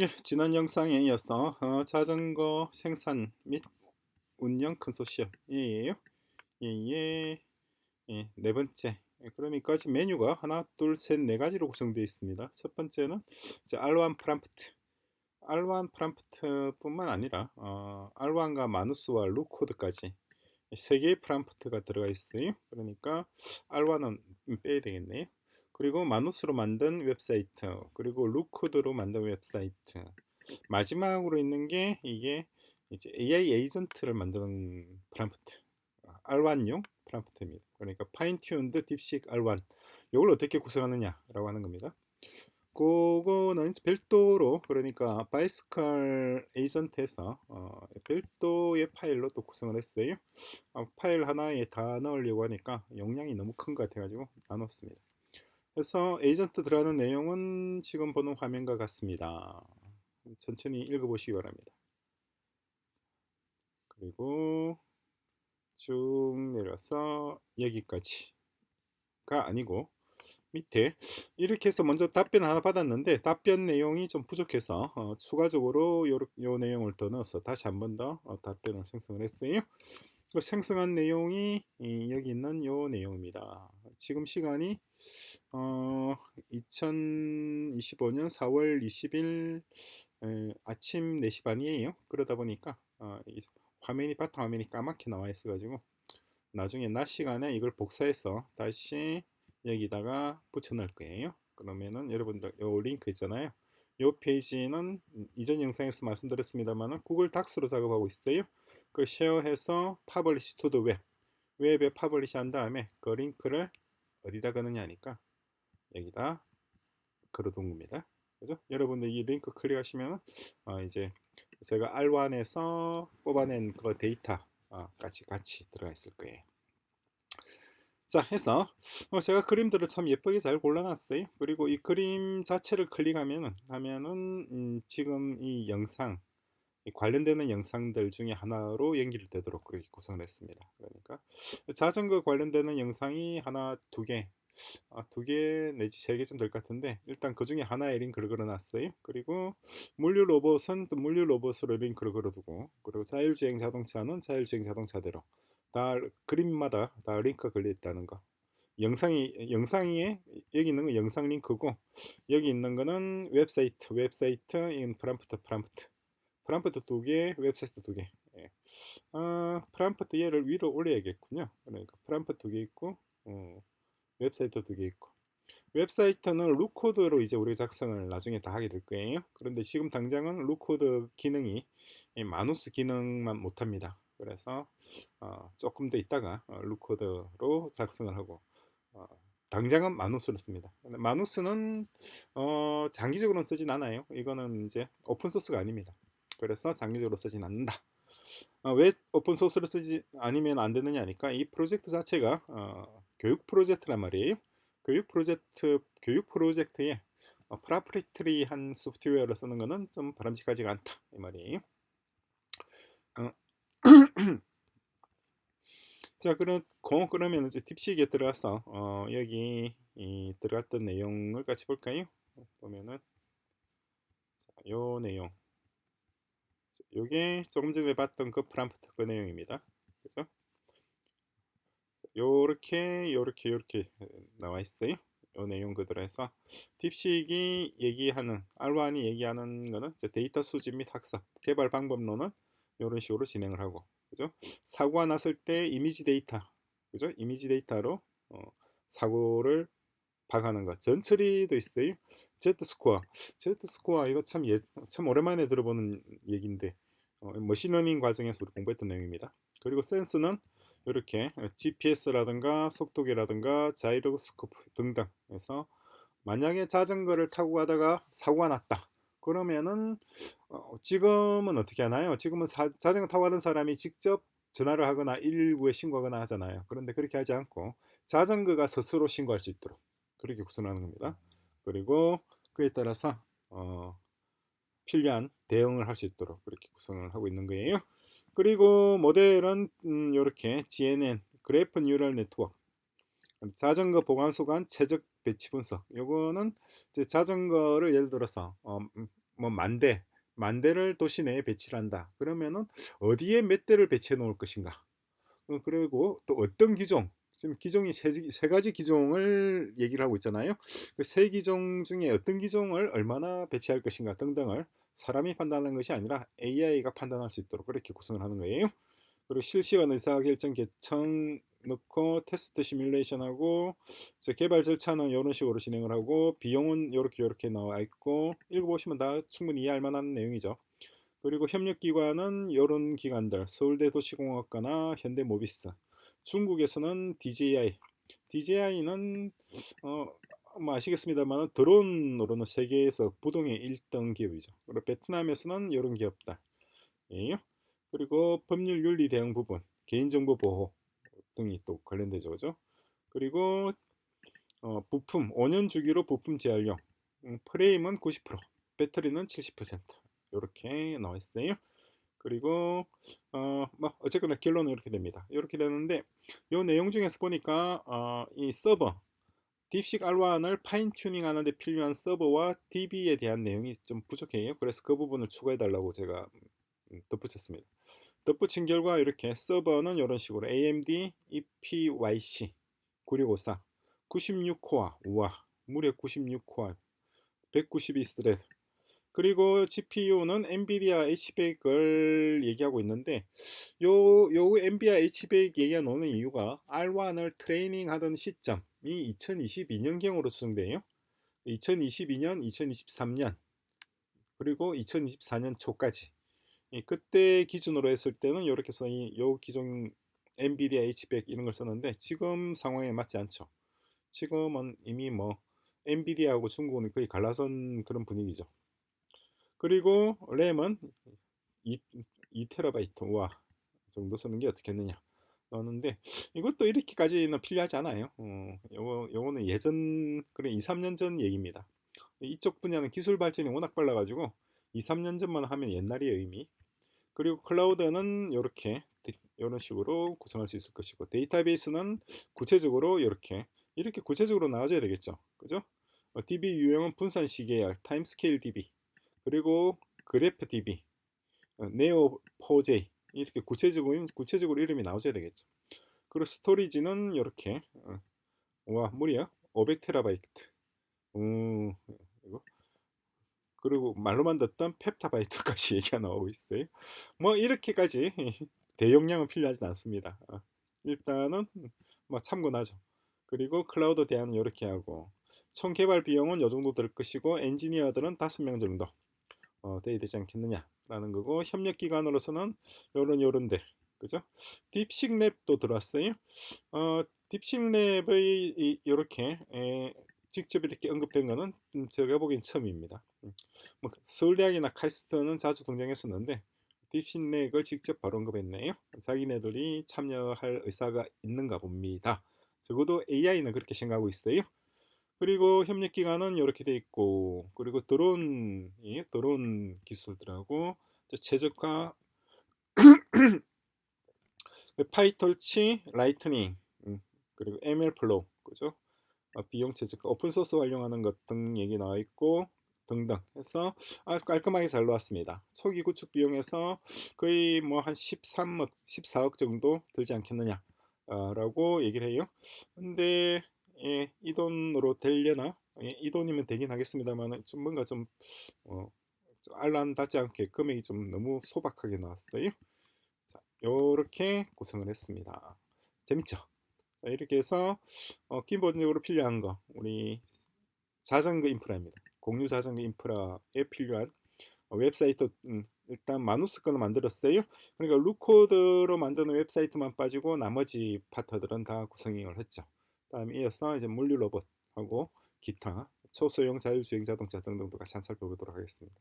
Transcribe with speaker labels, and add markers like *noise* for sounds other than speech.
Speaker 1: 예, 지난 영상에 이어서 어, 자전거 생산 및 운영 컨소시엄이에요. 예, 예, 예, 네 번째. 예, 그러니까 지금 메뉴가 하나, 둘, 셋, 네 가지로 구성되어 있습니다. 첫 번째는 이제 R1 프람프트. R1 프람프트뿐만 아니라 어, R1과 마누스와 루코드까지 세 개의 프람프트가 들어가 있어요. 그러니까 R1은 빼야 되겠네요. 그리고 마누스로 만든 웹사이트 그리고 루코드로 만든 웹사이트 마지막으로 있는 게 이게 이제 AI 에이전트를 만드는 프람프트 R1용 프람프트입니다. 그러니까 파인튠드 딥식 R1 이걸 어떻게 구성하느냐라고 하는 겁니다. 그거는 별도로 그러니까 바이스컬 에이전트에서 어, 별도의 파일로 또 구성을 했어요. 어, 파일 하나에 다 넣으려고 하니까 용량이 너무 큰 것 같아가지고 나눴습니다. 그래서 에이전트 들어가는 내용은 지금 보는 화면과 같습니다. 천천히 읽어보시기 바랍니다. 그리고 쭉 내려서 여기까지가 아니고 밑에 이렇게 해서 먼저 답변 하나 받았는데 답변 내용이 좀 부족해서 어, 추가적으로 요, 요 내용을 더 넣어서 다시 한 번더 어, 답변을 생성을 했어요. 그 생성한 내용이 여기 있는 요 내용입니다. 지금 시간이 어, 2025년 4월 20일 에, 아침 4시 반이에요. 그러다 보니까 어, 화면이 바탕 화면이 까맣게 나와 있어 가지고 나중에 낮 시간에 이걸 복사해서 다시 여기다가 붙여 넣을 거예요. 그러면은 여러분들 요 링크 있잖아요. 요 페이지는 이전 영상에서 말씀드렸습니다만 구글 닥스로 작업하고 있어요. 그 쉐어해서 파블리시 투더 웹 웹에 파블리시 한 다음에 그 링크를 어디다 거느냐 하니까 여기다 걸어둔 겁니다. 그죠? 여러분들 이 링크 클릭하시면 어, 이제 제가 R1에서 뽑아낸 그 데이터 어, 같이 같이 들어가 있을 거예요. 자 해서 어, 제가 그림들을 참 예쁘게 잘 골라놨어요. 그리고 이 그림 자체를 클릭하면은 하면은 음, 지금 이 영상 관련되는 영상들 중에 하나로 연결되도록 그렇게 구성을 했습니다. 그러니까 자전거 관련되는 영상이 하나, 두 개, 아, 두 개 내지 세 개쯤 될 것 같은데 일단 그 중에 하나에 링크를 걸어놨어요. 그리고 물류 로봇은 또 물류 로봇으로 링크를 걸어두고 그리고 자율주행 자동차는 자율주행 자동차대로 다 그림마다 다 링크가 걸려 있다는 거. 영상이 영상에 여기 있는 건 영상 링크고 여기 있는 거는 웹사이트 웹사이트 인 프람프트 프람프트 프람프트 두 개, 웹사이트 두 개. 예. 아, 프람프트 얘를 위로 올려야겠군요. 그러니까 프람프트 두 개 있고, 어, 웹사이트 두 개 있고. 웹사이트는 루코드로 이제 우리 작성을 나중에 다 하게 될 거예요. 그런데 지금 당장은 루코드 기능이 마누스 기능만 못합니다. 그래서 어, 조금 더 있다가 어, 루코드로 작성을 하고 어, 당장은 마누스를 씁니다. 마누스는 어, 장기적으로는 쓰진 않아요. 이거는 이제 오픈 소스가 아닙니다. 그래서 장기적으로 쓰진 않는다. 어, 왜 오픈 소스를 쓰지 아니면 안 되느냐 하니까 이 프로젝트 자체가 어, 교육 프로젝트란 말이에요. 교육 프로젝트 교육 프로젝트에 어, 프라프리트리한 소프트웨어를 쓰는 것은 좀 바람직하지가 않다 이 말이에요. 어. *clears throat* 자 그럼 그러면 이제 딥식에 들어가서 어, 여기 들어갔던 내용을 같이 볼까요? 보면은 자, 요 내용 요게 조금 전에 봤던 그 프람프트 그 내용입니다. 그죠? 요렇게 요렇게 요렇게 나와 있어요. 요 내용 그대로 해서 딥식이 얘기하는 R1이 얘기하는 거는 데이터 수집 및 학습 개발 방법론은 이런 식으로 진행을 하고 그죠? 사고가 났을 때 이미지 데이터 그죠? 이미지 데이터로 어, 사고를 박하는 것. 전처리도 있어요. Z 스코어. Z 스코어 이거 참, 예, 참 오랜만에 들어보는 얘기인데 어, 머신러닝 과정에서 우리 공부했던 내용입니다. 그리고 센스는 이렇게 GPS라든가 속도계라든가 자이로스코프 등등 해서 만약에 자전거를 타고 가다가 사고가 났다. 그러면은 어, 지금은 어떻게 하나요? 지금은 사, 자전거 타고 가던 사람이 직접 전화를 하거나 119에 신고하거나 하잖아요. 그런데 그렇게 하지 않고 자전거가 스스로 신고할 수 있도록 그렇게 구성하는 겁니다. 그리고 그에 따라서 어, 필요한 대응을 할 수 있도록 그렇게 구성을 하고 있는 거예요. 그리고 모델은 음, 이렇게 GNN 그래프 뉴럴 네트워크 자전거 보관 소관 최적 배치 분석 요거는 자전거를 예를 들어서 어, 음, 뭐 만대 만대를 도시 내에 배치를 한다. 그러면은 어디에 몇 대를 배치해 놓을 것인가? 어, 그리고 또 어떤 기종 지금 기종이 세, 세 가지 기종을 얘기를 하고 있잖아요. 그 세 기종 중에 어떤 기종을 얼마나 배치할 것인가 등등을 사람이 판단하는 것이 아니라 AI가 판단할 수 있도록 그렇게 구성을 하는 거예요. 그리고 실시간 의사결정 계층 넣고 테스트 시뮬레이션하고 개발 절차는 이런 식으로 진행을 하고 비용은 이렇게 이렇게 나와 있고 읽어보시면 다 충분히 이해할 만한 내용이죠. 그리고 협력기관은 이런 기관들 서울대 도시공학과나 현대모비스 중국에서는 DJI DJI는 어, 뭐 아시겠습니다만 드론으로는 세계에서 부동의 1등 기업이죠. 그리고 베트남에서는 이런 기업들. 그리고 법률 윤리 대응 부분, 개인정보 보호 등이 또 관련되죠, 그죠? 그리고 어, 부품 5년 주기로 부품 재활용, 음, 프레임은 90%, 배터리는 70% 이렇게 나와 있어요. 그리고 어, 뭐 어쨌거나 결론은 이렇게 됩니다. 이렇게 되는데 이 내용 중에서 보니까 어, 이 서버 딥식 R1을 파인 튜닝 하는데 필요한 서버와 DB에 대한 내용이 좀 부족해요. 그래서 그 부분을 추가해 달라고 제가 음, 덧붙였습니다. 덧붙인 결과 이렇게 서버는 이런 식으로 AMD EPYC 9654 96코어 우와 무려 96코어 192스레드 그리고 GPU는 엔비디아 H100을 얘기하고 있는데 요, 요 엔비디아 H100 얘기가 나오는 이유가 R1을 트레이닝 하던 시점이 2022년경으로 추정돼요 2022년, 2023년 그리고 2024년 초까지 그때 기준으로 했을 때는 이렇게 해서 요 기존 엔비디아 H100 이런 걸 썼는데 지금 상황에 맞지 않죠. 지금은 이미 뭐 엔비디아하고 중국은 거의 갈라선 그런 분위기죠. 그리고 램은 2, 2TB 와 정도 쓰는 게 어떻겠느냐 넣었는데 이것도 이렇게까지는 필요하지 않아요. 어, 요거, 요거는 예전 그래 2, 3년 전 얘기입니다. 이쪽 분야는 기술 발전이 워낙 빨라가지고 2, 3년 전만 하면 옛날이에요 이미. 그리고 클라우드는 이렇게 이런 식으로 구성할 수 있을 것이고 데이터베이스는 구체적으로 이렇게 이렇게 구체적으로 나와줘야 되겠죠. 그죠? 어, DB 유형은 분산식 계열, 타임스케일 DB, 그리고 그래프 DB, 어, 네오4j 이렇게 구체적으로 구체적으로 이름이 나와줘야 되겠죠. 그리고 스토리지는 이렇게 어, 와 무려 500TB. 음, 이거 그리고 말로만 듣던 펩타바이트까지 *laughs* 얘기가 나오고 있어요. 뭐 이렇게까지 *laughs* 대용량은 필요하진 않습니다. 어, 일단은 뭐 참고나죠. 그리고 클라우드 대안은 이렇게 하고 총 개발 비용은 이 정도 들 것이고 엔지니어들은 다섯 명 정도 어, 되지 않겠느냐라는 거고 협력 기관으로서는 요런 요런들 그죠? 딥식 랩도 들어왔어요. 어, 딥식 랩의 이렇게 직접 이렇게 언급된 거는 제가 보기엔 처음입니다. 음, 뭐 서울대학이나 카이스트는 자주 등장했었는데 딥신렉을 직접 바로 언급했네요. 자기네들이 참여할 의사가 있는가 봅니다. 적어도 AI는 그렇게 생각하고 있어요. 그리고 협력 기관은 이렇게 돼 있고 그리고 드론 드론 기술들하고 최적화 파이털치 라이트닝 음, 그리고 ML 플로우 그죠? 어, 비용 최적화 오픈 소스 활용하는 것 등 얘기 나와 있고 등등 해서 아, 깔끔하게 잘 나왔습니다. 초기 구축 비용에서 거의 뭐 한 13억, 14억 정도 들지 않겠느냐 라고 얘기를 해요. 근데 예, 이 돈으로 되려나? 예, 이 돈이면 되긴 하겠습니다만 좀 뭔가 좀 어, 알란 닿지 않게 금액이 좀 너무 소박하게 나왔어요. 자, 요렇게 구성을 했습니다. 재밌죠? 자, 이렇게 해서 어, 기본적으로 필요한 거 우리 자전거 인프라입니다. 공유 자전거 인프라에 필요한 웹사이트 음, 일단 마누스 거는 만들었어요. 그러니까 루코드로 만드는 웹사이트만 빠지고 나머지 파트들은 다 구성을 했죠. 다음 이어서 이제 물류 로봇하고 기타 초소형 자율주행 자동차 등등도 같이 한번 살펴보도록 하겠습니다.